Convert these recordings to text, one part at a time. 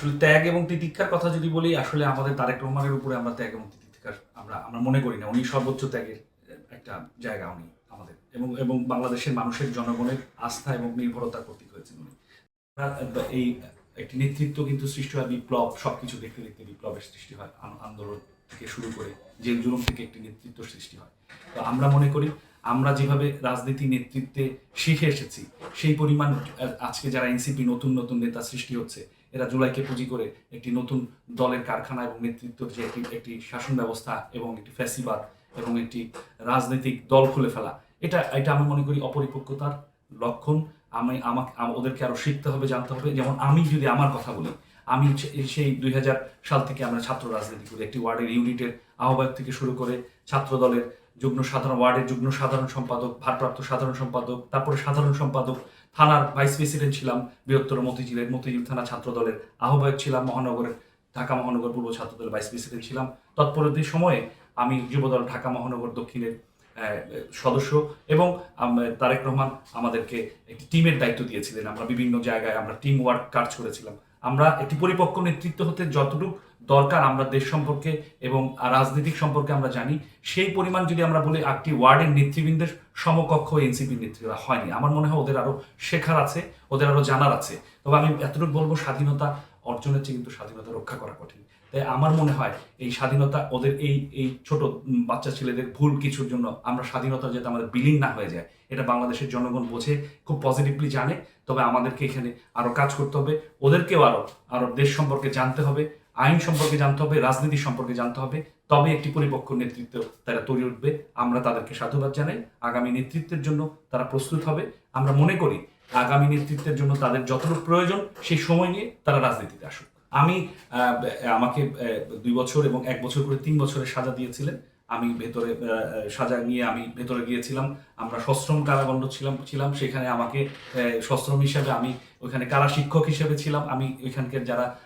আসলে ত্যাগ এবং তিতিক্ষার কথা যদি বলি, আসলে আমাদের তারেক রহমানের উপরে আমরা ত্যাগ এবং তিতিক্ষার আমরা আমরা মনে করি না। উনি সর্বোচ্চ ত্যাগের একটা জায়গা উনি আমাদের। এবং এবং বাংলাদেশের মানুষের জনগণের আস্থা এবং নির্ভরতার প্রতীক হয়েছেন উনি। এই একটি নেতৃত্ব কিন্তু সৃষ্টি হয়, বিপ্লব, সবকিছু দেখতে দেখতে বিপ্লবের সৃষ্টি হয় আন্দোলন থেকে শুরু করে জেল জুলুম থেকে একটি নেতৃত্ব সৃষ্টি হয়। তো আমরা মনে করি, আমরা যেভাবে রাজনীতি নেতৃত্বে শিখে এসেছি, সেই পরিমাণ আজকে যারা এনসিপি নতুন নতুন নেতা সৃষ্টি হচ্ছে এরা জুলাইকে পুঁজি করে একটি নতুন দলের কারখানা এবং নেতৃত্বের যে একটি একটি শাসন ব্যবস্থা এবং একটি ফ্যাসিবাদ এবং একটি রাজনৈতিক দল খুলে ফেলা, এটা এটা আমি মনে করি অপরিপক্কতার লক্ষণ। আমি, আমাকে ওদেরকে আরও শিখতে হবে, জানতে হবে। যেমন আমি যদি আমার কথা বলি, আমি সেই দুই হাজার সাল থেকে আমরা ছাত্র রাজনীতি করি, একটি ওয়ার্ডের ইউনিটের আহ্বায়ক থেকে শুরু করে ছাত্র দলের যুগ্ম সাধারণ ওয়ার্ডের যুগ্ম সাধারণ সম্পাদক, ভারপ্রাপ্ত সাধারণ সম্পাদক, তারপরে সাধারণ সম্পাদক, থানার ভাইস প্রেসিডেন্ট ছিলাম, বৃহত্তর মতিঝিলের মতিঝিল থানা ছাত্র দলের আহ্বায়ক ছিলাম, মহানগরের ঢাকা মহানগর পূর্ব ছাত্র দলের ভাইস প্রেসিডেন্ট ছিলাম। তৎপরবর্তী সময়ে আমি যুবদল ঢাকা মহানগর দক্ষিণের সদস্য এবং তারেক রহমান আমাদেরকে একটি টিমের দায়িত্ব দিয়েছিলেন। আমরা বিভিন্ন জায়গায় আমরা টিম ওয়ার্ক কাজ করেছিলাম। আমরা একটি পরিপক্ক নেতৃত্ব হতে যতটুকু দরকার আমরা দেশ সম্পর্কে এবং রাজনৈতিক সম্পর্কে আমরা জানি, সেই পরিমাণ যদি আমরা বলি একটি ওয়ার্ডের নেতৃবৃন্দের সমকক্ষ এনসিপি নেতৃত্বরা হয়নি। আমার মনে হয় ওদের আরও শেখার আছে, ওদের আরও জানার আছে। তবে আমি এতটুকু বলব স্বাধীনতা অর্জনের চেয়ে কিন্তু স্বাধীনতা রক্ষা করা কঠিন। তাই আমার মনে হয় এই স্বাধীনতা ওদের এই এই ছোট বাচ্চা ছেলেদের ভুল কিছুর জন্য আমরা স্বাধীনতা যাতে আমাদের বিলীন না হয়ে যায়, এটা বাংলাদেশের জনগণ বোঝে, খুব পজিটিভলি জানে। তবে আমাদেরকে এখানে আরও কাজ করতে হবে। ওদেরকেও আরও আরও দেশ সম্পর্কে জানতে হবে, আইন সম্পর্কে জানতে হবে, রাজনীতি সম্পর্কে জানতে হবে। তবে একটি পরিপক্ক নেতৃত্ব তারা তৈরি উঠবে। আমরা তাদেরকে সাধুবাদ জানাই। আগামী নেতৃত্বের জন্য তারা প্রস্তুত হবে। আমরা মনে করি আগামী নেতৃত্বের জন্য তাদের যতটুকু প্রয়োজন সেই সময় নিয়ে তারা রাজনীতিতে আসুক। আমি আমাকে দুই বছর এবং এক বছর করে তিন বছরের সাজা দিয়েছিলেন। আমি ভেতরে সাজা নিয়ে আমি ভেতরে গিয়েছিলাম। আমরা সশ্রম কারাগণ্ড ছিলাম ছিলাম। সেখানে আমাকে সশ্রম হিসাবে আমি ওইখানে কারা শিক্ষক হিসেবে ছিলাম। আমি ওইখানকার যারা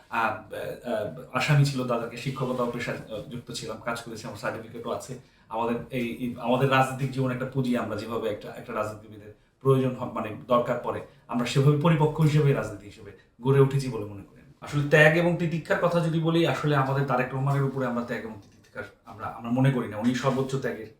আসামি ছিল তাদেরকে শিক্ষকতা আহ, যুক্ত ছিলাম। কাজ করেছি আমার সার্টিফিকেটও আছে। আমাদের এই আমাদের রাজনৈতিক জীবন একটা পুঁজি আমরা যেভাবে একটা একটা রাজনীতিবিদের প্রয়োজন মানে দরকার পড়ে, আমরা সেভাবে পরিপক্ক হিসেবে, রাজনীতি হিসেবে গড়ে উঠেছি বলে মনে করি আসলে ত্যাগ এবং তিতিক্ষার কথা যদি বলি, আসলে আমাদের তারেক রহমানের উপরে আমরা ত্যাগ এবং তিতিক্ষার আমরা আমরা মনে করি না। উনি সর্বোচ্চ ত্যাগের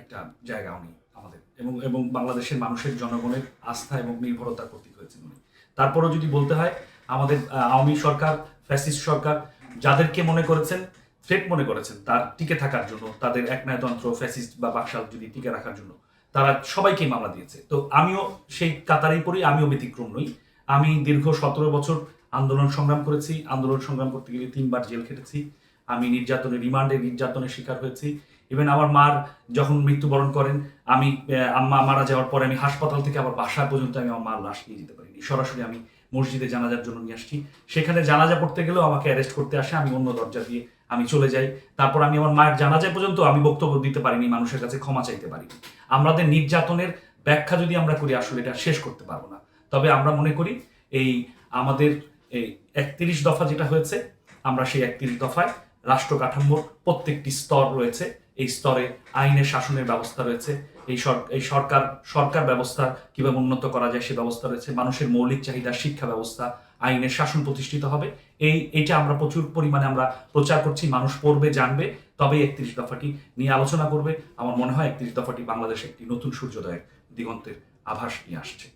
একটা জায়গা উনি, আমাদের। এবং এবং বাংলাদেশের মানুষের জনগণের আস্থা এবং নির্ভরতার প্রতীক হয়েছেন উনি। তারপরও যদি বলতে হয়, আমাদের আওয়ামী সরকার, ফ্যাসিস্ট সরকার, যাদেরকে মনে করেছেন থ্রেট মনে করেছেন, তার টিকে থাকার জন্য, তাদের একনায়তন্ত্র, ফ্যাসিস্ট বা বাকশাল যদি টিকে রাখার জন্য তারা সবাইকে মামলা দিয়েছে। তো আমিও সেই কাতারেই পড়ি, আমিও ব্যতিক্রম নই। আমি দীর্ঘ সতেরো বছর আন্দোলন সংগ্রাম করেছি। আন্দোলন সংগ্রাম করতে গিয়ে তিনবার জেল খেটেছি। আমি নির্যাতনের, রিমান্ডে নির্যাতনের শিকার হয়েছি। ইভেন আমার মার যখন মৃত্যুবরণ করেন, আমি আম্মা মারা যাওয়ার পরে আমি হাসপাতাল থেকে আবার বাসা পর্যন্ত আমি আমার মার লাশ নিয়ে যেতে পারিনি। সরাসরি আমি মসজিদে জানাজার জন্য নিয়ে আসছি। সেখানে জানাজা পড়তে গেলেও আমাকে অ্যারেস্ট করতে আসে। আমি অন্য দরজা দিয়ে আমি চলে যাই। তারপর আমি আমার মায়ের জানাজায় পর্যন্ত আমি বক্তব্য দিতে পারিনি, মানুষের কাছে ক্ষমা চাইতে পারিনি। আমাদের নির্যাতনের ব্যাখ্যা যদি আমরা করি, আসলে এটা শেষ করতে পারব না। তবে আমরা মনে করি, এই আমাদের এই একত্রিশ দফা যেটা হয়েছে, আমরা সেই একত্রিশ দফায় রাষ্ট্র কাঠামোর প্রত্যেকটি স্তর রয়েছে। এই স্তরে আইনের শাসনের ব্যবস্থা রয়েছে এই এই সরকার সরকার ব্যবস্থা কীভাবে উন্নত করা যায় সে ব্যবস্থা রয়েছে। মানুষের মৌলিক চাহিদা, শিক্ষা ব্যবস্থা, আইনের শাসন প্রতিষ্ঠিত হবে। এই এটা আমরা প্রচুর পরিমাণে আমরা প্রচার করছি, মানুষ পড়বে, জানবে। তবে একত্রিশ দফাটি নিয়ে আলোচনা করবে? আমার মনে হয় একত্রিশ দফাটি বাংলাদেশে একটি নতুন সূর্যোদয়ের দিগন্তের আভাস নিয়ে আসছে।